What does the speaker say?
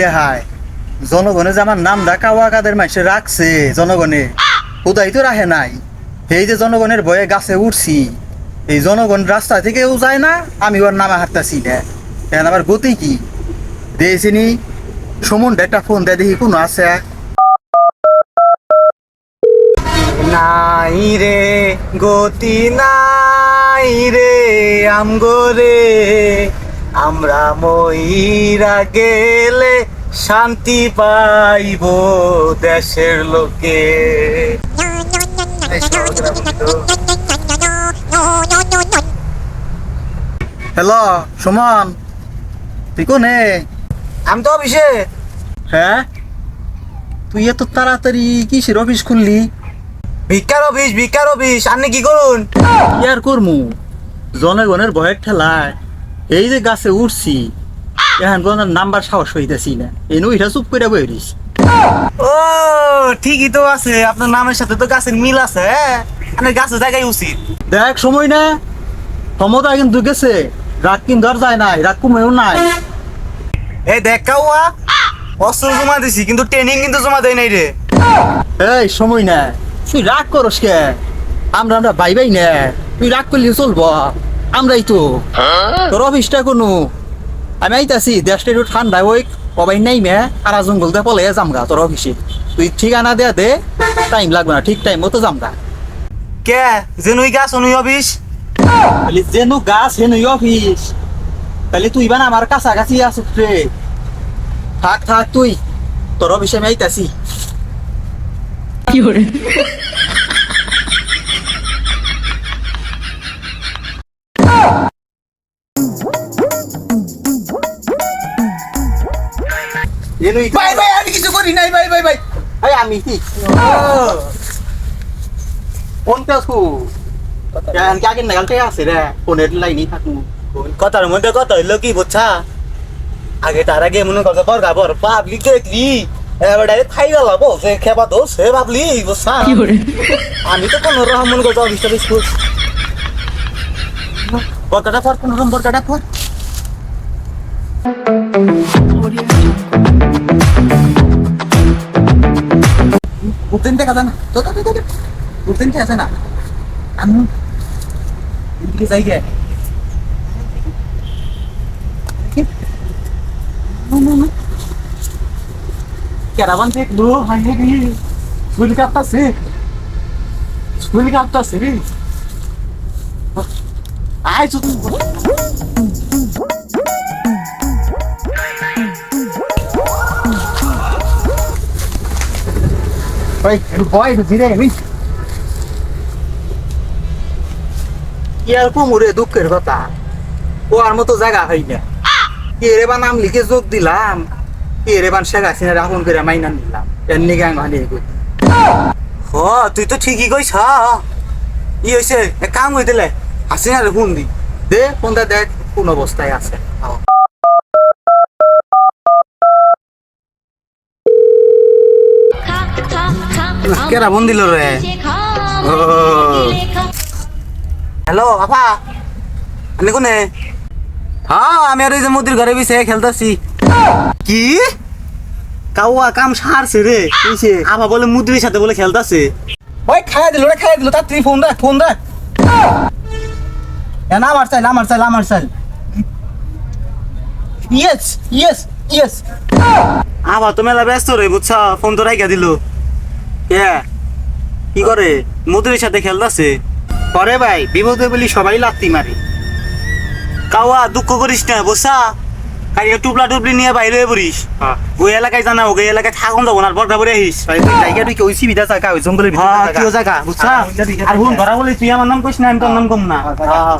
রে হাই জনগণে যে আমার নাম ডাকাওয়া কাদের মাসে রাখছে জনগণে। কোথায় তো রাখে নাই। এই যে জনগণের ভয়ে গাছে উঠছি, এই জনগণ রাস্তা থেকেও যায় না, আমি ওর নামে হাঁটতেছি না। এখন আবার গতি কি? দিয়েছিনি সুমন একটা ফোন দেয় দেখি কোনো আছে। নাই রে, গতি নাই রে, আমগো রে। আমরা মইরা গেলে শান্তি পাইব দেশের লোকে। হ্যালো সুমন তুই কোনে? আমি তো অফিসে। হ্যাঁ? তুই এত তাড়াতাড়ি কিসের অফিস খুললি? ভিক্ষার অফিস ভিক্ষার অফিস আপনি কি করুন? কি আর করমু? জনগণের ভয়ের ঠেলায়। এই যে গাছে উঠছি এখন কোনো নাম্বার সাহস হইতেছি না। এই নইটা চুপ করে বই রইছি। ও ঠিকই তো আছে আপনার নামের সাথে তো গাছের মিল আছে হ্যাঁ? আপনার গাছের জায়গায় উচিত। দেখ সময় না। ক্ষমতা কিন্তু গেছে রাগ কিন্তু আর যায় নাই রাগ কমেও নাই। এই দেখ কাউয়া অস্ত্র জমা দিছি কিন্তু ট্রেনিং কিন্তু জমা দেয় নাই রে। এই সময় না। তুই রাগ করস কে? আমরা আমরা ভাই ভাই না। তুই রাগ করলে চলবো। আমরাই তো। তোর অফিসটা কোনো? আমি আইতাছি দেশটা একটু ঠান্ডা ওই কবাই নাই মে আরা জঙ্গল দে পলে যামগা তোর অফিসে। তুই ঠিকানা দেয়া দে টাইম লাগবে না ঠিক টাইম মতো যামগা। কে? যে নই গাছ অনুই অফিস? তাহলে যেনু গাছ হেনু অফিস। তাহলে তুই বানা আমার কাছাকাছি আস রে। থাক থাক তুই। তোর অফিসে আমি আইতাছি। এনুই ভাই ভাই আমি কিছু করি নাই ভাই ভাই ভাই এই আমি কি কোনটা কু? কেন কে আগে নাগালতে আছে রে? ফোনের লাইনই থাকু। কথার মধ্যে কথা হইল কি বুঝছা? আগে তার আগে মনে করছে বরগা বর পাবলিক দেখলি। এবার ডাইরেক্ট খাই গেল বলছে খেপা দোষ হে ভাবলি বুঝছা? আমি তো কোনো রকম মনে করছি অফিস টফিস করছি বরকাটা পর কোন রকম বরকাটা পর। উঠতেন দেখা যায় না। তো তো তো উঠতেন কে আছে না। আমি, এদিকে যাই গে ক্যারাভান দেখল হাই রে স্কুল কাটতাছে। স্কুল কাটতাছে। রে আয় তো তুমি ওই ভয় ধীরে, আমি। কি আর কুমুরে দুঃখের কথা। ও আর মতো জায়গা হয় না। কে নাম লিখে যোগ দিলাম। কে শেখ হাসিনা করে মাইনা নিলাম। গান ভানি হ, তুই তো ঠিকই কইছ। ই হইছে কাম হই দিলে? হাসি না রে ফোন দি। দে কোনটা দেখ, কোন অবস্থায় আছে। কেরা ফোন দিল রে? হ্যালো আপা আপনি কোনে? হ্যাঁ আমি আর ওই যে মুদির ঘরে বিছে খেলতেছি। কি? কাউয়া কাম সারছে রে। আপা বলে মুদির সাথে বলে খেলতাছে। ওই খাইয়া দিল রে খাইয়া দিল। তার তুই ফোন রাখ ফোন রাখ। না আমার চাইল আমার চাইল আমার চাইল। Yes yes yes. আবার তো মেলা ব্যস্ত রে বুঝছা? ফোন তো রাইকা দিল। কে? কি করে? মুদির সাথে খেলতাছে পরে ভাই বিপদে বলি সবাই লাত্তি মারি। কাওয়া দুঃখ করিস না বুঝছা কারিয়া টুপলা টুপলি নিয়ে বাইরে হয়ে পড়িস। ওই এলাকায় জানা ওই এলাকায় থাকুন যাব না বড় করে আহিস। তুই জায়গা তুই ওই সিবিদা জায়গা ওই জঙ্গলের হ্যাঁ জায়গা। বুঝছা? আর হুন ধরা বলি তুই আমার নাম কইস না আমি তোর নাম কম না। হ্যাঁ, হ্যাঁ।